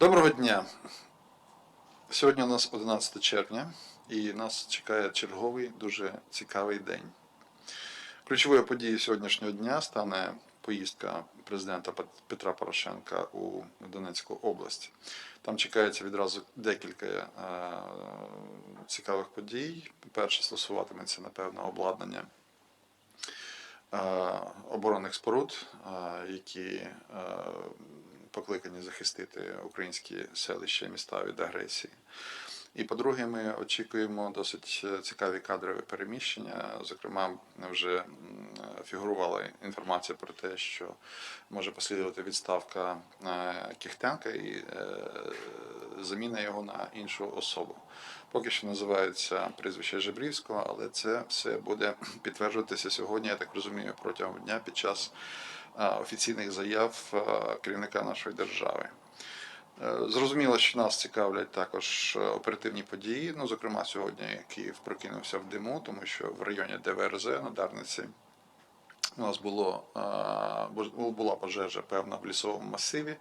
Доброго дня. Сьогодні у нас 11 червня і нас чекає черговий дуже цікавий день. Ключовою подією сьогоднішнього дня стане поїздка президента Петра Порошенка у Донецьку область. Там чекається відразу декілька е, цікавих подій. Перше стосуватиметься, напевно, обладнання е, оборонних споруд, е, які е, покликані захистити українські селища і міста від агресії. І по-друге, ми очікуємо досить цікаві кадрові переміщення. Зокрема, вже фігурувала інформація про те, що може послідувати відставка е, Кіхтенка і е, заміна його на іншу особу. Поки що називається прізвище Жебрівського, але це все буде підтверджуватися сьогодні, я так розумію, протягом дня під час офіційних заяв е, керівника нашої держави. Е, Зрозуміло, що нас цікавлять також е, оперативні події. Ну, зокрема, сьогодні Київ прокинувся в диму, тому що в районі ДВРЗ на Дарниці у нас було, е, була пожежа певна в лісовому масиві,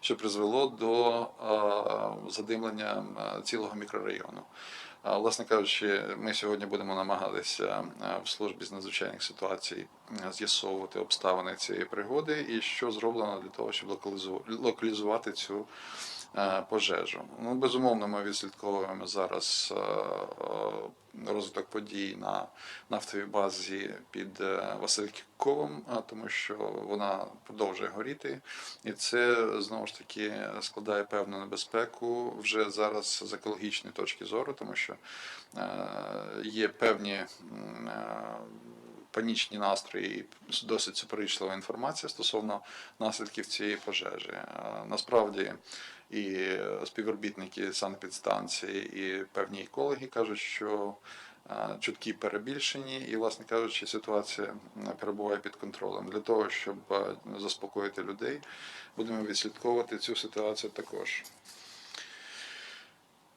що призвело до е, задимлення е, цілого мікрорайону. Власне кажучи, ми сьогодні будемо намагатися е, в службі з надзвичайних ситуацій е, з'ясовувати обставини цієї пригоди і що зроблено для того, щоб локалізу- локалізувати цю е, пожежу. Ну, безумовно, ми відслідковуємо зараз розвиток подій на нафтовій базі під Васильковом, тому що вона продовжує горіти, і це знову ж таки складає певну небезпеку вже зараз з екологічної точки зору, тому що є певні е, панічні настрої і досить суперечлива інформація стосовно наслідків цієї пожежі. Е, Насправді і співробітники санепідстанції, і певні екологи кажуть, що е, чутки перебільшені, і, власне кажучи, ситуація е, перебуває під контролем. Для того, щоб е, заспокоїти людей, будемо відслідковувати цю ситуацію також.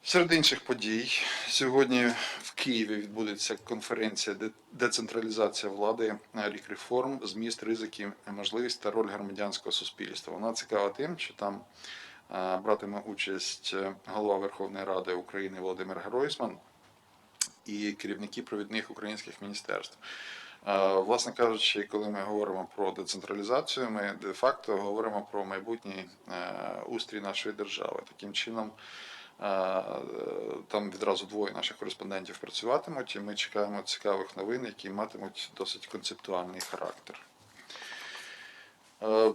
Серед інших подій сьогодні в Києві відбудеться конференція «Де- децентралізація влади, е, рік реформ, зміст, ризики, можливість та роль громадянського суспільства. Вона цікава тим, що там е, братиме участь е, голова Верховної Ради України Володимир Гройсман і керівники провідних українських міністерств. Е, Власне кажучи, коли ми говоримо про децентралізацію, ми де-факто говоримо про майбутній е, устрій нашої держави. Таким чином, е, там відразу двоє наших кореспондентів працюватимуть, і ми чекаємо цікавих новин, які матимуть досить концептуальний характер. Е,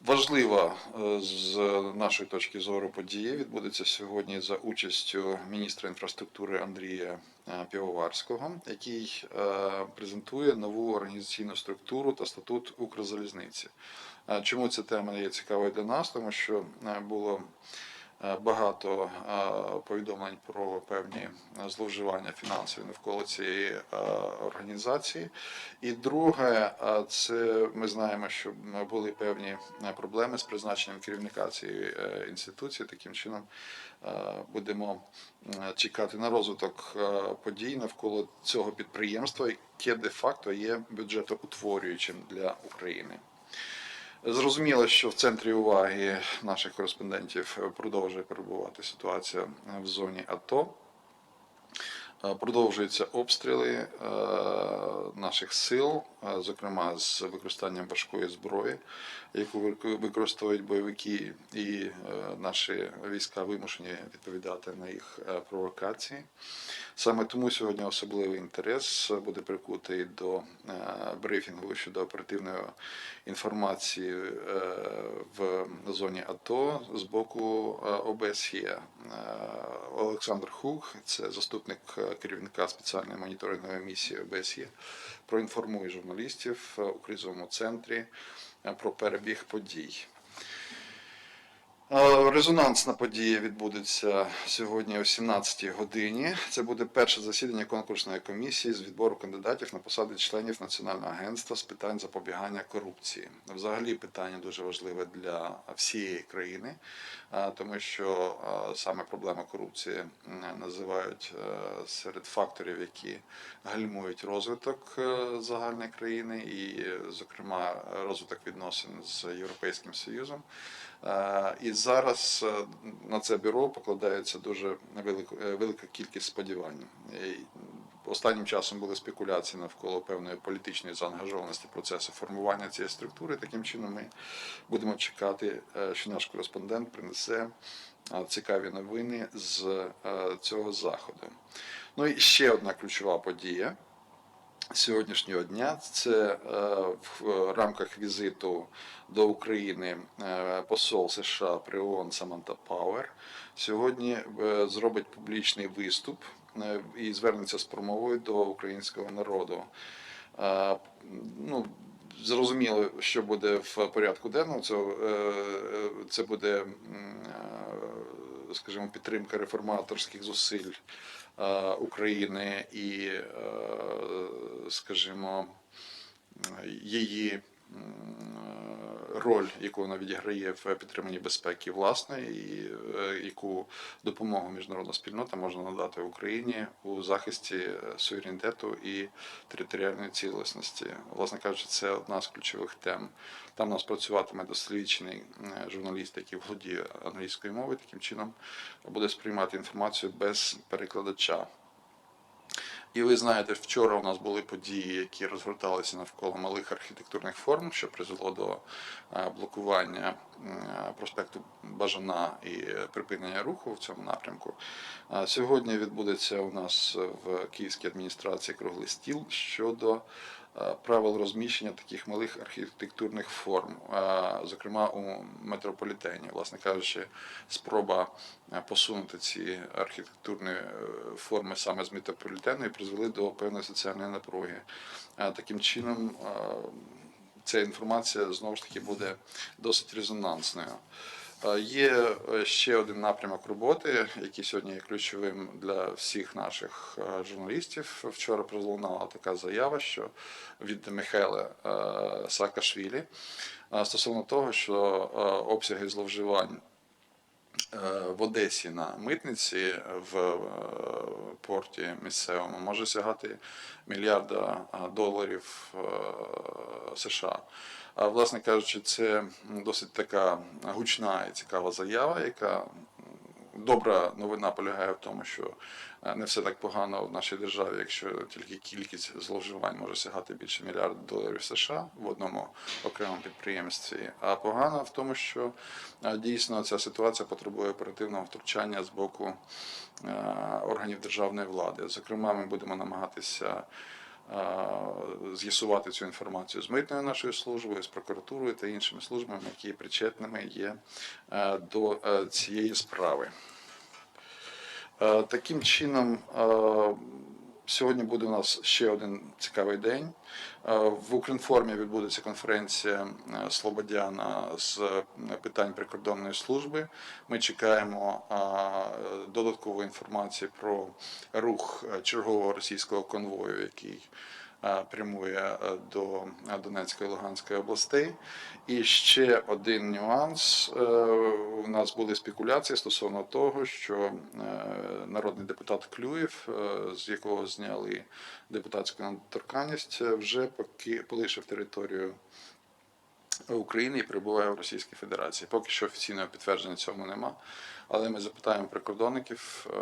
Важлива е, з нашої точки зору подія відбудеться сьогодні за участю міністра інфраструктури Андрія е, Півоварського, який презентує нову організаційну структуру та статут Укрзалізниці. Чому ця тема є цікавою для нас? Тому що було багато е, повідомлень про певні е, зловживання фінансові навколо цієї е, організації. І друге, е, це ми знаємо, що були певні е, проблеми з призначенням керівника цієї е, інституції. Таким чином е, будемо е, чекати на розвиток е, подій навколо цього підприємства, яке де-факто є бюджетоутворюючим для України. Зрозуміло, що в центрі уваги наших кореспондентів продовжує перебувати ситуація в зоні АТО. Е, Продовжуються обстріли е, наших сил, е, зокрема з використанням важкої зброї, яку вик- використовують бойовики, і наші війська вимушені відповідати на їх провокації. Саме тому сьогодні особливий інтерес буде прикутий до брифінгу щодо оперативної інформації в зоні АТО з боку ОБСЄ. Олександр Хух, це заступник керівника спеціальної моніторингової місії ОБСЄ, проінформує журналістів е, у кризовому центрі е, про перебіг подій. Резонансна подія відбудеться сьогодні о 17 годині. Це буде перше засідання конкурсної комісії з відбору кандидатів на посади членів Національного агентства з питань запобігання корупції. Взагалі питання дуже важливе для всієї країни, тому що саме проблема корупції називають е, серед факторів, які гальмують розвиток е, загальної країни, і, зокрема, розвиток відносин з Європейським Союзом. Е, І зараз е, на це бюро покладається дуже е, велика кількість сподівань. Останнім часом були спекуляції навколо певної політичної заангажованості процесу формування цієї структури. Таким чином, ми будемо чекати, що наш кореспондент принесе цікаві новини з цього заходу. Ну і ще одна ключова подія сьогоднішнього дня. Це е, в рамках візиту до України е, посол США при ООН Саманта Пауер сьогодні е, зробить публічний виступ е, і звернеться з промовою до українського народу. Е, Ну, Зрозуміло, що буде в порядку денному. Це, е, це буде, е, скажімо, підтримка реформаторських зусиль е, України і, е, скажімо, її роль, яку вона відіграє в підтриманні безпеки власної, і е, яку допомогу міжнародна спільнота може надати Україні у захисті е, суверенітету і територіальної цілісності. Власне кажучи, це одна з ключових тем. Там у нас працюватиме досвідчений журналіст, який володіє англійською мовою, таким чином буде сприймати інформацію без перекладача. І ви знаєте, вчора у нас були події, які розгорталися навколо малих архітектурних форм, що призвело до е, блокування проспекту Бажана і припинення руху в цьому напрямку. Сьогодні відбудеться у нас в Київській адміністрації круглий стіл щодо правил розміщення таких малих архітектурних форм, е, зокрема у метрополітені, власне кажучи, спроба е, посунути ці архітектурні е, форми саме з метрополітену і призвели до певної соціальної напруги. Е, Таким чином, е, ця інформація знову ж таки буде досить резонансною. Е, Є е, ще один напрямок роботи, який сьогодні є ключовим для всіх наших е, журналістів. Вчора пролунала така заява, що від Михайла Саакашвілі стосовно того, що обсяги зловживань в Одесі на митниці в е, порті місцевому може сягати мільярда е, доларів е, США. А власне кажучи, це досить така гучна і цікава заява, яка добра новина полягає в тому, що е, не все так погано в нашій державі, якщо тільки кількість зловживань може сягати більше мільярда доларів США в одному окремому підприємстві. А погано в тому, що е, дійсно ця ситуація потребує оперативного втручання з боку е, органів державної влади. Зокрема, ми будемо намагатися з'ясувати цю інформацію з митною нашою службою, з прокуратурою та іншими службами, які причетними є е, до е, цієї справи. Е, Таким чином, сьогодні буде у нас ще один цікавий день. Е, В Укрінформі відбудеться конференція е, Слободяна з е, питань прикордонної служби. Ми чекаємо додаткової інформації про рух чергового російського конвою, який прямує е, до е, Донецької і Луганської областей. І ще один нюанс. Е, У нас були спекуляції стосовно того, що е, народний депутат Клюєв, е, з якого зняли депутатську недоторканність, е, вже полишив територію України і перебуває в Російській Федерації. Поки що офіційного підтвердження цьому нема. Але ми запитаємо прикордонників, е,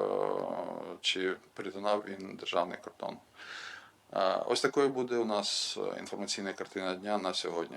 чи перетинав він державний кордон. Ось такою буде у нас е, інформаційна картина дня на сьогодні.